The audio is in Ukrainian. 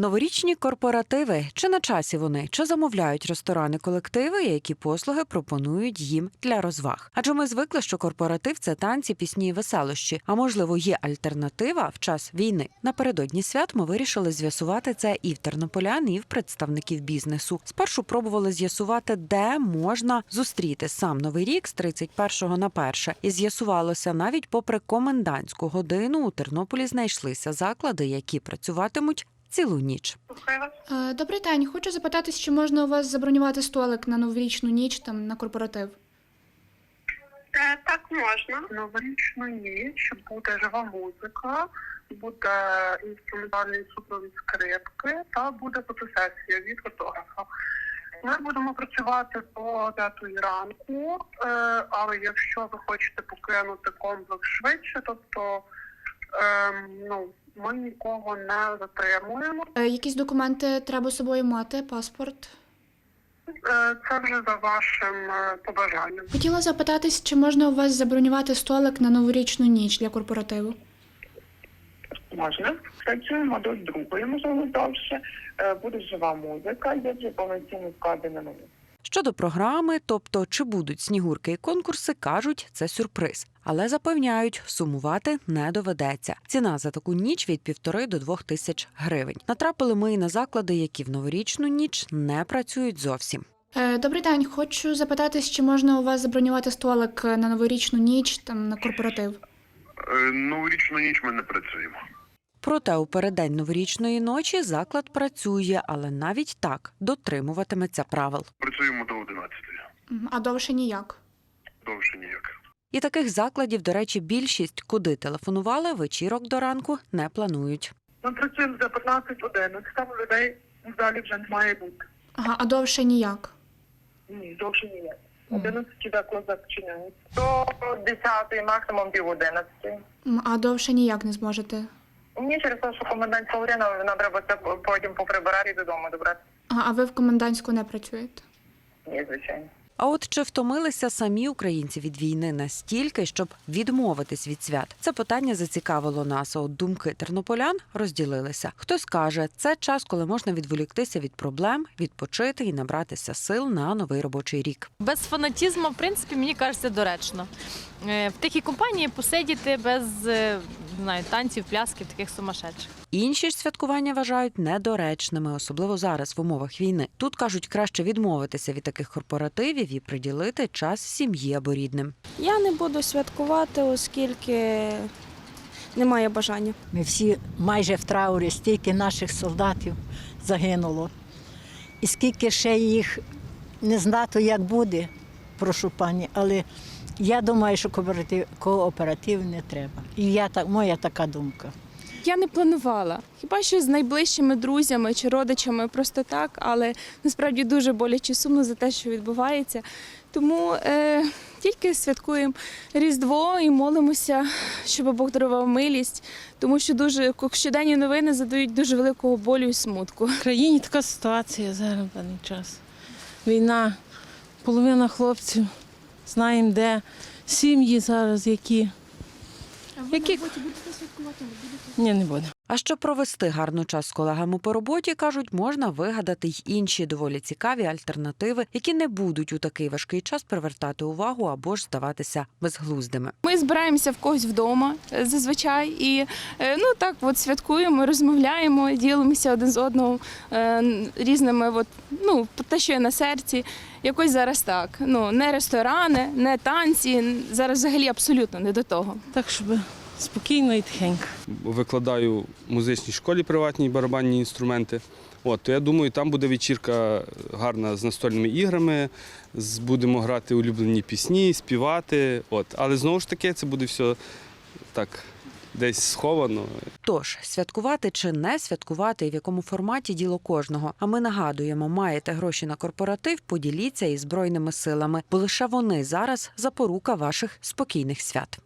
Новорічні корпоративи чи на часі вони, чи замовляють ресторани колективи, які послуги пропонують їм для розваг? Адже ми звикли, що корпоратив це танці, пісні і веселощі. А можливо, є альтернатива в час війни. Напередодні свят ми вирішили з'ясувати це і в тернополян, і в представників бізнесу. Спершу пробували з'ясувати, де можна зустріти сам новий рік з 31 на 1. І з'ясувалося, навіть попри комендантську годину у Тернополі знайшлися заклади, які працюватимуть цілу ніч. Е, Добрий день. Хочу запитатись, чи можна у вас забронювати столик на новорічну ніч там на корпоратив? Е, так можна. Новорічну ніч буде жива музика, буде інструментальний супровід скрипки та буде фотосесія від фотографа. Ми будемо працювати до 9 ранку, е, але якщо ви хочете покинути комплекс швидше, тобто ем, ну, ми нікого не затримуємо. Е, Якісь документи треба з собою мати, паспорт. Е, Це вже за вашим е, побажанням. Хотіла запитатись, чи можна у вас забронювати столик на новорічну ніч для корпоративу? Можна. Працюємо до другої, можливо, довше. Буде жива музика, є вже повноцінно складена меню. Щодо програми, тобто чи будуть снігурки і конкурси, кажуть, це сюрприз. Але запевняють, сумувати не доведеться. Ціна за таку ніч від півтори до двох тисяч гривень. Натрапили ми і на заклади, які в новорічну ніч не працюють зовсім. Е, Добрий день. Хочу запитатись, чи можна у вас забронювати столик на новорічну ніч там на корпоратив? Е, Новорічну ніч ми не працюємо. Проте у переддень новорічної ночі заклад працює, але навіть так дотримуватиметься правил. Працюємо до 11. А довше ніяк. Довше ніяк. І таких закладів, до речі, більшість, куди телефонували, вечірок до ранку не планують. Ми працюємо за 15 годин. Там людей в залі вже не має бути. Ага, а довше ніяк. Ні, довше ніяк. 11 заклад зачиняється. До 10 максимум пів 11. А довше ніяк не зможете. Ні, через те, що комендантська година, нам треба це потім поприбирати і додому добрати. Ага, а ви в комендантську не працюєте? Ні, звичайно. А от чи втомилися самі українці від війни настільки, щоб відмовитись від свят? Це питання зацікавило нас. а От думки тернополян розділилися. Хтось каже, це час, коли можна відволіктися від проблем, відпочити і набратися сил на новий робочий рік. Без фанатізму, в принципі, мені кажеться доречно. Е, В тихій компанії посидіти без е, не знаю, танців, плясків, таких сумасшедших. Інші ж святкування вважають недоречними, особливо зараз в умовах війни. Тут кажуть, краще відмовитися від таких корпоративів і приділити час сім'ї або рідним. Я не буду святкувати, оскільки немає бажання. Ми всі майже в траурі, стільки наших солдатів загинуло. І скільки ще їх не знато, як буде, прошу пані, але я думаю, що кооператив, кооператив не треба. І я так, моя така думка. Я не планувала. Хіба що з найближчими друзями чи родичами просто так, але насправді дуже боляче сумно за те, що відбувається. Тому е, тільки святкуємо Різдво і молимося, щоб Бог дарував милість, тому що дуже щоденні новини задають дуже великого болю і смутку. В країні така ситуація зараз в даний час. Війна, половина хлопців, знаємо де, сім'ї зараз які. А ви Які- на роботі будете святкувати? Не будете? Ні, не буде. А щоб провести гарно час з колегами по роботі, кажуть, можна вигадати й інші доволі цікаві альтернативи, які не будуть у такий важкий час привертати увагу або ж здаватися безглуздими. Ми збираємося в когось вдома е, зазвичай і е, ну так от святкуємо, розмовляємо, ділимося один з одним е, різними, от, ну, те, що є на серці. Якось зараз так. Ну, не ресторани, не танці. Зараз взагалі абсолютно не до того. Так, щоб спокійно і тихенько. викладаю в музичній школі приватні барабанні інструменти. От, то я думаю, там буде вечірка гарна з настольними іграми, будемо грати улюблені пісні, співати. От. Але знову ж таки, це буде все так десь сховано. Тож святкувати чи не святкувати, і в якому форматі діло кожного. А ми нагадуємо, маєте гроші на корпоратив, поділіться із збройними силами, бо лише вони зараз запорука ваших спокійних свят.